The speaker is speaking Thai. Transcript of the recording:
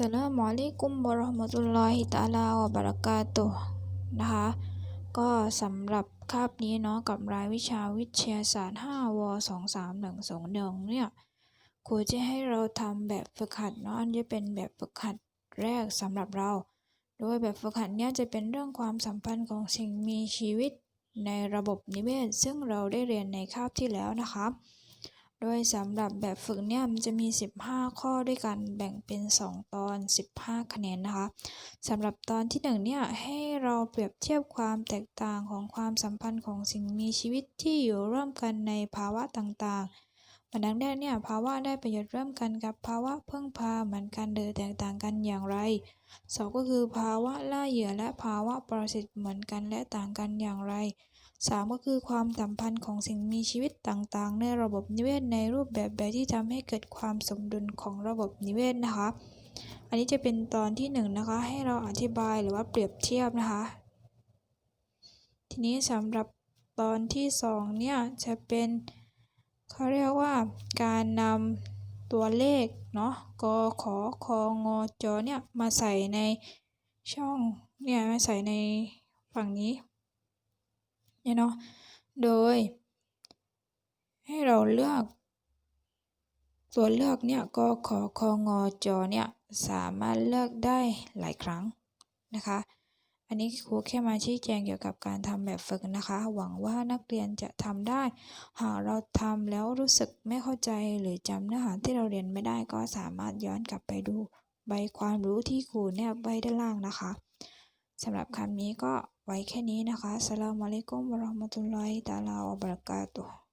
สลามอลัยกุมวะเรหมตุลลอฮิตาลาวบะเรากาตุนะคะ ก็สำหรับคาบนี้เนาะกับรายวิชาวิทยาศาสตร์ 5 ว 23121เนี่ยครูจะให้เราทำแบบฝึกหัดเนาะอันนี้เป็นแบบฝึกหัดแรกสำหรับเรา โดยแบบฝึกหัดเนี่ยจะเป็นเรื่องความสัมพันธ์ของสิ่งมีชีวิตในระบบนิเวศ ซึ่งเราได้เรียนในคาบที่แล้วนะคะ โดยสำหรับแบบฝึกเนี่ยมันจะมี 15 ข้อด้วยกันแบ่งเป็น 2 ตอน 15 คะแนนนะคะสำหรับตอนที่1เนี่ยให้เราเปรียบเทียบความแตกต่างของความสัมพันธ์ของสิ่งมีชีวิตที่อยู่ร่วมกันในภาวะต่างๆ บันดังแรกเนี่ยภาวะได้ประโยชน์ร่วมกันกับภาวะเพิ่งพาเหมือนกันหรือแตกต่างกันอย่างไรสองก็คือภาวะล่าเหยื่อและภาวะปรสิตเหมือนกันและต่างกันอย่างไร 3 ก็คือความสัมพันธ์ของสิ่งมีชีวิตต่างๆ ในระบบนิเวศในรูปแบบแบบที่ทำให้เกิดความสมดุลของระบบนิเวศนะคะ อันนี้จะเป็นตอนที่1นนะคะให้เราอธิบายหรือว่าเปรียบเทียบนะคะ ทีนี้สำหรับตอนที่2เนี่ยจะเป็น เขาเรียกว่าการนำตัวเลขเนาะกขอคงจเนี่ยมาใส่ในช่องเนี่ยมาใส่ในฝั่งนี้เนี่ยเนาะโดย ให้เราเลือก ตัวเลือกเนี่ยกขอคองอจอเนี่ยสามารถเลือกได้หลายครั้งนะคะ อันนี้ครูแค่มาชี้แจงเกี่ยวกับการทำแบบฝึกนะคะ หวังว่านักเรียนจะทำได้ หากเราทำแล้วรู้สึกไม่เข้าใจ หรือจำเนื้อหาที่เราเรียนไม่ได้ก็สามารถย้อนกลับไปดูใบความรู้ที่ครูแนบไว้ด้านล่างนะคะสำหรับคำนี้ก็ไว้แค่นี้นะคะสลามอะลัยกุมวะราะห์มะตุลลอฮิตะอาลาวะบะเราะกาตุฮ์